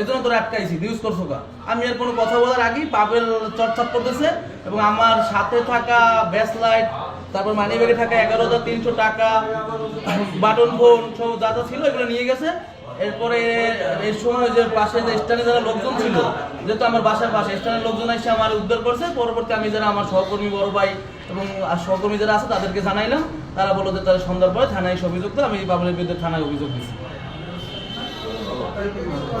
এই জন্য তোরা আটকাইছি নিউজ করছ কা আমি আর কোনো কথা বলার আগেই পাপেল চটচট করতেছে এবং আমার সাথে থাকা ব্যাস লাইট তারপর মানি ব্যাগে থাকা এগারো হাজার তিনশো টাকা, বাটন ফোন সব যা যা ছিল এগুলো নিয়ে গেছে। এরপরে এই সময় যে পাশে যে স্ট্যান্ডে যারা লোকজন ছিল, যেহেতু আমার বাসার পাশে, স্ট্যান্ডের লোকজন এসে আমার উদ্ধার করছে। পরবর্তী আমি যারা আমার সহকর্মী বড় ভাই এবং আর সহকর্মী যারা আছে তাদেরকে জানাইলাম। তারা বলল যে তারা সন্ধ্যার পরে থানায় এসে অভিযোগ আমি বাবুলের বিরুদ্ধে থানায় অভিযোগ দিচ্ছি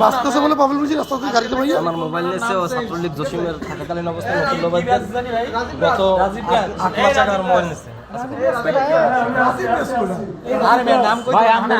বাঁচতেছে বলে পাবল বুঝি রাস্তা থেকে গাড়িতে ভাইয়া আমার মোবাইল নিয়েছে ও ছাত্রলীগ জসিমের থাকাকালীন অবস্থায় নতুল্লাবাদ গত আট- মাস আগে আমার মোবাইল নিয়েছে ভাই আমরা